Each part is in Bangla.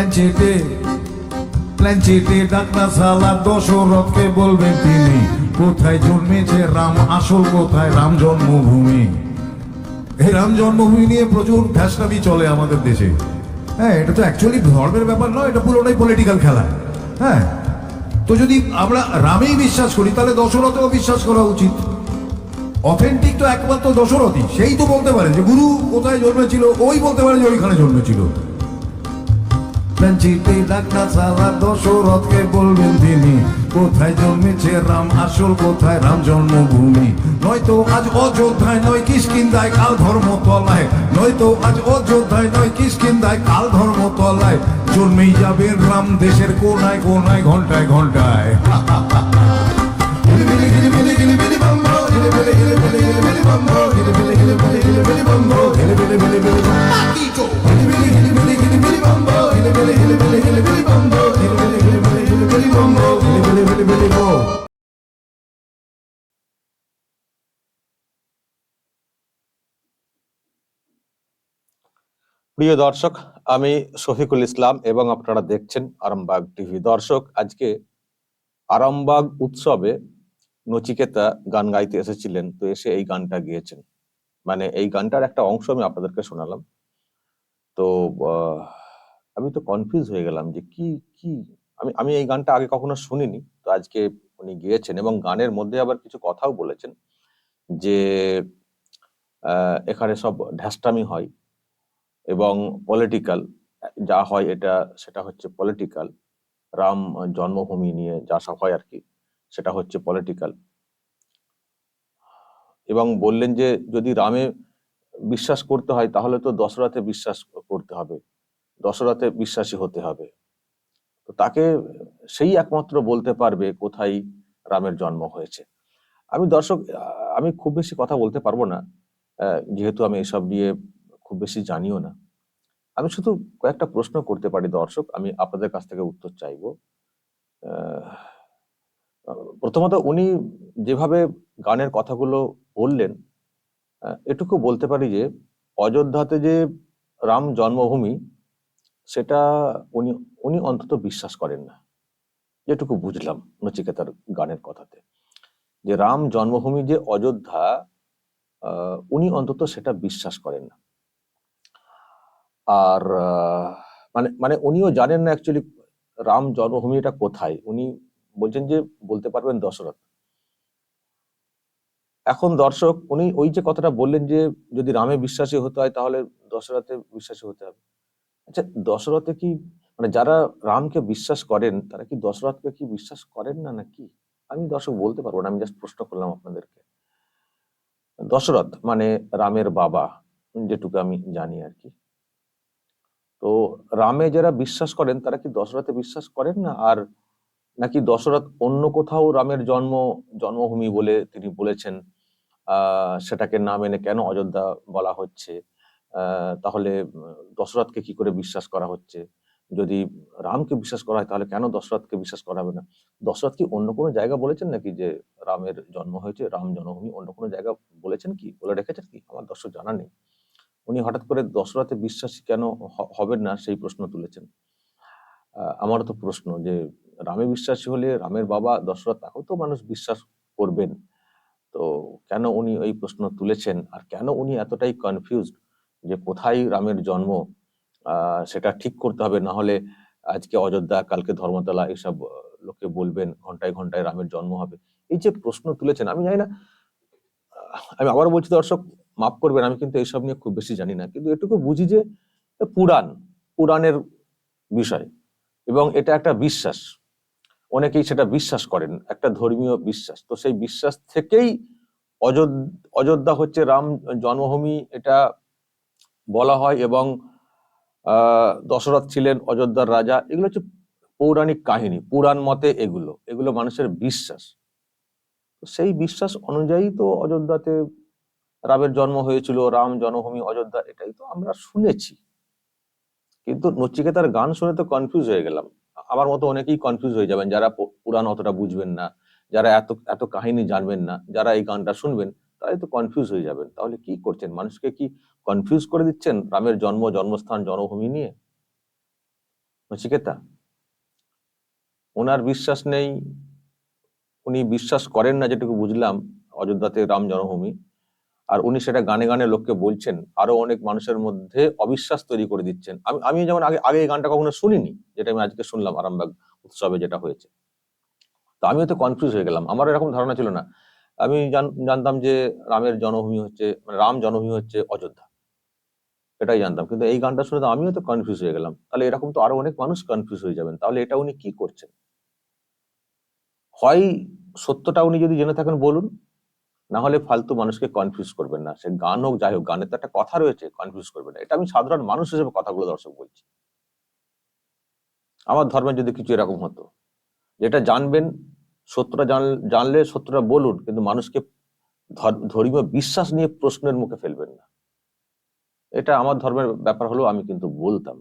প্ল্যানচেটে প্ল্যানচেটে ডাক্তার সালা, দশরথকে বলবেন তিনি, কোথায় জন্মেছে রাম, আসল কোথায় রাম জন্মভূমি? এই রাম জন্মভূমি নিয়ে প্রচুর ধ্যাসটামি চলে আমাদের দেশে। হ্যাঁ এটা তো অ্যাকচুয়ালি ধর্মের ব্যাপার নয়, এটা পুরোটাই পলিটিক্যাল খেলা। হ্যাঁ তো যদি আমরা রামেই বিশ্বাস করি, তাহলে দশরথেও বিশ্বাস করা উচিত। অথেন্টিক তো একমাত্র দশরথই, সেই তো বলতে পারে যে, গুরু কোথায় জন্মেছিল? ওই বলতে পারে যে, ওইখানে জন্মেছিল। প্ল্যানচিটে ডাক্তার সালা দশরথকে বলবেন তিনি, কোথায় জন্মেছে রাম আসল, কোথায় রাম জন্মভূমি? নয়তো আজ অযোধ্যায় নয় কিসকিন্দায় কাল ধর্মতলায়, নয়তো আজ অযোধ্যায় নয় কিসকিন্দায় কাল ধর্মতলায়। জন্মেই যাবে রাম দেশের কোনায় কোনায়, ঘন্টায় ঘন্টায়। প্রিয় দর্শক, আমি শফিকুল ইসলাম এবং আপনারা দেখছেন আরামবাগ টিভি। দর্শক, আজকে আরামবাগ উৎসবে নচিকেতা গান গাইতে এসেছিলেন, তো এসে এই গানটা গিয়েছেন। মানে এই গানটার একটা অংশ আমি আপনাদেরকে শোনালাম। তো আমি তো কনফিউজ হয়ে গেলাম যে কি কি? আমি আমি এই গানটা আগে কখনো শুনিনি, তো আজকে উনি গিয়েছেন এবং গানের মধ্যে আবার কিছু কথাও বলেছেন যে এখানে সব ঢ্যাস্টামি হয় এবং পলিটিক্যাল যা হয় এটা, সেটা হচ্ছে পলিটিক্যাল রাম জন্মভূমি নিয়ে যা সব হয় আর কি, সেটা হচ্ছে পলিটিক্যাল এবং বললেন যে, যদি রামে বিশ্বাস করতে হয়, তাহলে তো দশরথে বিশ্বাস করতে হবে। দশরথে বিশ্বাসী হতে হবে। তো তাকে সেই একমাত্র বলতে পারবে কোথায় রামের জন্ম হয়েছে। আমি দর্শক, আমি খুব বেশি কথা বলতে পারব না। যেহেতু আমি এসব নিয়ে খুব বেশি জানিও না। আমি শুধু কয়েকটা প্রশ্ন করতে পারি, দর্শক। আমি আপনাদের কাছ থেকে উত্তর চাইব। প্রথমত উনি যেভাবে গানের কথাগুলো বললেন এটুকু বলতে পারি যে, অযোধ্যাতে যে রাম জন্মভূমি, সেটা উনি উনি অন্তত বিশ্বাস করেন না। যেটুকু বুঝলাম নচিকেতার গানের কথাতে। যে রাম জন্মভূমি যে অযোধ্যা উনি অন্তত সেটা বিশ্বাস করেন না। আর মানে মানে উনিও জানেন না অ্যাকচুয়ালি রাম জন্মভূমিটা কোথায়। উনি বলছেন যে বলতে পারবেন দশরথ। এখন দর্শক, উনি ওই যে কথাটা বললেন যে যদি রামে বিশ্বাসী হতে হয় তাহলে দশরথে বিশ্বাসী হতে হবে। আচ্ছা দশরথে কি মানে যারা রামকে বিশ্বাস করেন, তারা কি দশরথকে কি বিশ্বাস করেন না নাকি? আমি দর্শক বলতে পারব না, আমি জাস্ট প্রশ্ন করলাম আপনাদেরকে। দশরথ মানে রামের বাবা, যেটুকু আমি জানি আর কি। তো রামে যারা বিশ্বাস করেন, তারা কি দশরথে বিশ্বাস করেন না? আর নাকি দশরথ অন্য কোথাও রামের জন্ম, জন্মভূমি বলে তিনি বলেছেন সেটাকে না মেনে কেন অযোধ্যা বলা হচ্ছে? তাহলে দশরথকে কি করে বিশ্বাস করা হচ্ছে? যদি রামকে বিশ্বাস করা হয়, তাহলে কেন দশরথকে বিশ্বাস করা হবে না? দশরথ কি অন্য কোনো জায়গা বলেছেন নাকি যে রামের জন্ম হয়েছে, রাম জন্মভূমি অন্য কোনো জায়গা বলেছেন কি? বলে রেখেছেন কি? আমার দর্শক জানা নেই। উনি হঠাৎ করে দশরথে বিশ্বাসী কেন হবেন না সেই প্রশ্ন তুলেছেন। আমারও তো প্রশ্ন যে, রামে বিশ্বাসী হলে রামের বাবা দশরথ, তাকেও তো মানুষ বিশ্বাস করবেন। তো কেন উনি ওই প্রশ্ন তুলেছেন? আর কেন উনি এতটাই কনফিউজড যে কোথায় রামের জন্ম? সেটা ঠিক করতে হবে, না হলে আজকে অযোধ্যা, কালকে ধর্মতলা এসব লোকে বলবেন ঘন্টায় ঘন্টায় রামের জন্ম হবে। এই যে প্রশ্ন তুলেছেন, আমি জানি না, আমি আবারও বলছি দর্শক মাফ করবেন, আমি কিন্তু এইসব নিয়ে খুব বেশি জানি না। কিন্তু এটুকু বুঝি যে পুরাণ, পুরাণের বিষয় এবং এটা একটা বিশ্বাস। অনেকেই সেটা বিশ্বাস করেন, একটা ধর্মীয় বিশ্বাস। তো সেই বিশ্বাস থেকেই অযোধ্যা হচ্ছে রাম জন্মভূমি, এটা বলা হয় এবং দশরথ ছিলেন অযোধ্যার রাজা। এগুলো হচ্ছে পৌরাণিক কাহিনী, পুরাণ মতে এগুলো। এগুলো মানুষের বিশ্বাস। সেই বিশ্বাস অনুযায়ী তো অযোধ্যাতে রামের জন্ম হয়েছিল, রাম জন্মভূমি, অযোধ্যা এটাই তো আমরা শুনেছি। কিন্তু নচিকেতার গান শুনে তো কনফিউজ হয়ে গেলাম। আমার মতো অনেকেই কনফিউজ হয়ে যাবেন, যারা পুরাণ অতটা বুঝবেন না, যারা এত এত কাহিনী জানবেন না, যারা এই গানটা শুনবেন, তারাই তো কনফিউজ হয়ে যাবেন। তাহলে কি করছেন? মানুষকে কি কনফিউজ করে দিচ্ছেন রামের জন্ম, জন্মস্থান, জন্মভূমি নিয়ে? নচিকেতা, ওনার বিশ্বাস নেই, উনি বিশ্বাস করেন না, যেটুকু বুঝলাম, অযোধ্যাতে রাম জন্মভূমি। আর উনি সেটা গানে গানে লোককে বলছেন, আরও অনেক মানুষের মধ্যে অবিশ্বাস তৈরি করে দিচ্ছেন। আমি আমি যেমন আগে আগে এই গানটা কখনো শুনিনি, যেটা আমি আজকে শুনলাম আরামবাগ উৎসবে যেটা হয়েছে। তো আমিও তো কনফিউজ হয়ে গেলাম আমার এরকম ধারণা ছিল না। আমি জানতাম যে রামের জন্মভূমি হচ্ছে মানে রাম জন্মভূমি হচ্ছে অযোধ্যা। এটাই জানতাম, কিন্তু এই গানটা শুনে তো আমিও তো কনফিউজ হয়ে গেলাম। তাহলে এরকম তো আরও অনেক মানুষ কনফিউজ হয়ে যাবেন, তাহলে এটা উনি কি করছেন? হয় সত্যটা উনি যদি জেনে থাকেন, বলুন। না হলে ফালতু মানুষকে কনফিউজ করবেন না। সে গান হোক, যাই হোক গানের তো একটা কথা রয়েছে কনফিউজ করবেন না। এটা আমি সাধারণ মানুষ হিসেবে কথাগুলো দর্শক বলছি। আমার ধর্মে যদি কিছু এরকম হতো, যেটা জানবেন সত্যটা জানলে সত্যটা বলুন, কিন্তু মানুষকে ধর্মীয় বিশ্বাস নিয়ে প্রশ্নের মুখে ফেলবেন না। এটা আমার ধর্মের ব্যাপার হলো আমি কিন্তু বলতাম।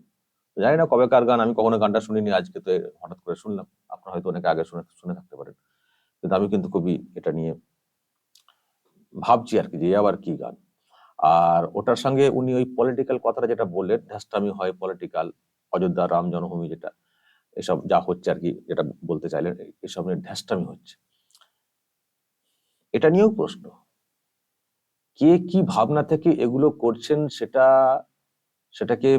জানি না কবেকার গান, আমি কখনো গানটা শুনিনি, আজকে তো হঠাৎ করে শুনলাম। আপনারা হয়তো অনেকে আগে শুনে শুনে থাকতে পারেন। কিন্তু আমি কিন্তু খুবই এটা নিয়ে ভাবছি আর কি যে আবার কি গান। আর ওটার সঙ্গে উনি ওই পলিটিক্যাল কথাটা যেটা বললেন ধ্যাস্টামি হয় পলিটিক্যাল অযোধ্যা, রাম জন্মভূমি যেটা, এসব যা হচ্ছে আর কি যেটা বলতে চাইলেন এসব নিয়ে ধ্যাস্টামি হচ্ছে। এটা নিয়েও প্রশ্ন। কে কি ভাবনা থেকে এগুলো করছেন সেটা, সেটাকে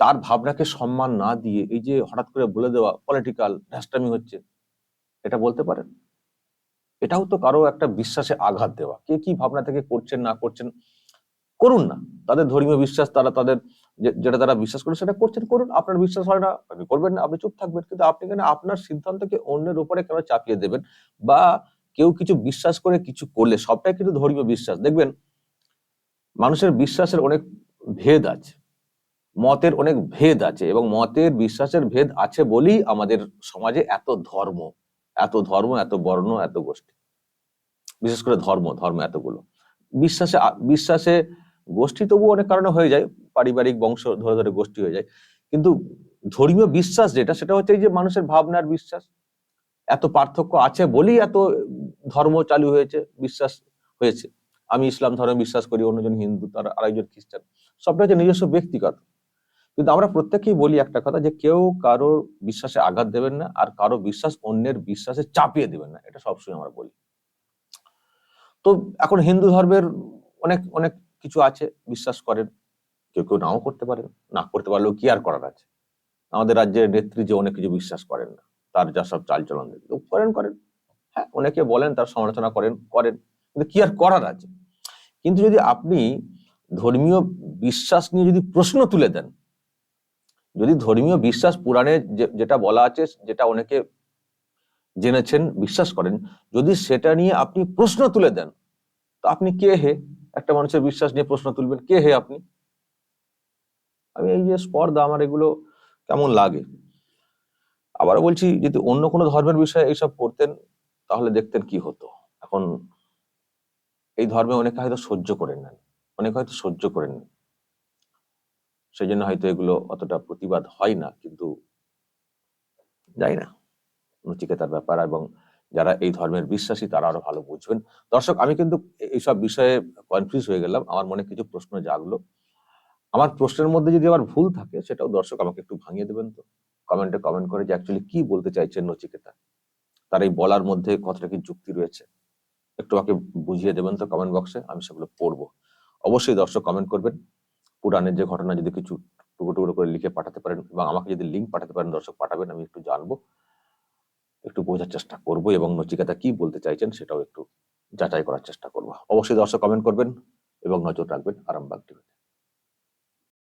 তার ভাবনাকে সম্মান না দিয়ে এই যে হঠাৎ করে বলে দেওয়া পলিটিক্যাল ধ্যাস্টামি হচ্ছে, এটা বলতে পারেন? এটাও তো কারও একটা বিশ্বাসে আঘাত দেওয়া। কে কি ভাবনা থেকে করছেন, না করছেন, করুন না। তাদের ধর্মীয় বিশ্বাস, তারা তাদের যেটা তারা বিশ্বাস করে সেটা করছেন, করুন। আপনার বিশ্বাস হয় না, আপনি করবেন না, আপনি চুপ থাকবেন। কিন্তু আপনি কেন আপনার সিদ্ধান্তকে অন্যের উপরে কেন চাপিয়ে দেবেন? বা কেউ কিছু বিশ্বাস করে কিছু করলে, সবটাই কিন্তু ধর্মীয় বিশ্বাস। দেখবেন, মানুষের বিশ্বাসের অনেক ভেদ আছে। মতের অনেক ভেদ আছে এবং মতের বিশ্বাসের ভেদ আছে বলেই আমাদের সমাজে এত ধর্ম। এত ধর্ম, এত বর্ণ, এত গোষ্ঠী। বিশেষ করে ধর্ম ধর্ম এতগুলো। বিশ্বাসে বিশ্বাসে গোষ্ঠী তবু অনেক কারণে হয়ে যায়, পারিবারিক বংশ ধরে ধরে গোষ্ঠী হয়ে যায়। কিন্তু ধর্মীয় বিশ্বাস যেটা, সেটা হচ্ছে এই যে মানুষের ভাবনার বিশ্বাস। এত পার্থক্য আছে বলেই এত ধর্ম চালু হয়েছে, বিশ্বাস হয়েছে। আমি ইসলাম ধর্মে বিশ্বাস করি, অন্যজন হিন্দু, তার আরেকজন খ্রিস্টান। সবটা হচ্ছে নিজস্ব ব্যক্তিগত। কিন্তু আমরা প্রত্যেকেই বলি একটা কথা যে কেউ কারোর বিশ্বাসে আঘাত দেবেন না আর কারও বিশ্বাস অন্যের বিশ্বাসে চাপিয়ে দেবেন না, এটা সবসময় আমরা বলি। তো এখন হিন্দু ধর্মের অনেক অনেক কিছু আছে, বিশ্বাস করেন, কেউ কেউ নাও করতে পারেন, না করতে পারলেও কি আর করার আছে? আমাদের রাজ্যের নেত্রী যে অনেক কিছু বিশ্বাস করেন না, তার যা সব চালচলন করেন করেন। হ্যাঁ অনেকে বলেন, তার সমালোচনা করেন করেন, কিন্তু কি আর করার আছে? কিন্তু যদি আপনি ধর্মীয় বিশ্বাস নিয়ে যদি প্রশ্ন তুলে দেন যদি ধর্মীয় বিশ্বাস পুরাণে যেটা বলা আছে, যেটা অনেকে জেনেছেন, বিশ্বাস করেন, যদি সেটা নিয়ে আপনি প্রশ্ন তুলে দেন, তো আপনি কে হে? একটা মানুষের বিশ্বাস নিয়ে প্রশ্ন তুলবেন, কে হে আপনি? আমি এই যে স্পর্ধা আমার এগুলো কেমন লাগে? আবারও বলছি, যদি অন্য কোনো ধর্মের বিষয়ে এইসব করতেন, তাহলে দেখতেন কি হতো? এখন এই ধর্মে অনেকে হয়তো সহ্য করে নেন অনেকে হয়তো সহ্য করে নেন সেই জন্য হয়তো এগুলো অতটা প্রতিবাদ হয় না, কিন্তু যাই না। নচিকেতার ব্যাপার এবং যারা এই ধর্মের বিশ্বাসী তারা আরও ভালো বুঝবেন। দর্শক, আমি কিন্তু এইসব বিষয়ে কনফিউজ হয়ে গেলাম। আমার মনে কিছু প্রশ্ন জাগলো। আমার প্রশ্নের মধ্যে যদি আবার ভুল থাকে, সেটাও দর্শক আমাকে একটু ভাঙিয়ে দেবেন তো। কমেন্টে কমেন্ট করে যে অ্যাকচুয়ালি কি বলতে চাইছেন নচিকেতা? তার এই বলার মধ্যে কতটা কি যুক্তি রয়েছে? একটু আমাকে বুঝিয়ে দেবেন তো কমেন্ট বক্সে আমি সেগুলো পড়ব। অবশ্যই দর্শক কমেন্ট করবেন। পুরাণের যে ঘটনা যদি কিছু টুকরো টুকরো করে লিখে পাঠাতে পারেন এবং আমাকে যদি লিঙ্ক পাঠাতে পারেন, দর্শক পাঠাবেন, আমি একটু জানব, একটু বোঝার চেষ্টা করব এবং নচিকাতা কি বলতে চাইছেন সেটাও একটু যাচাই করার চেষ্টা করব। অবশ্যই দর্শক কমেন্ট করবেন এবং নজর রাখবেন আরামবাগ টিভিতে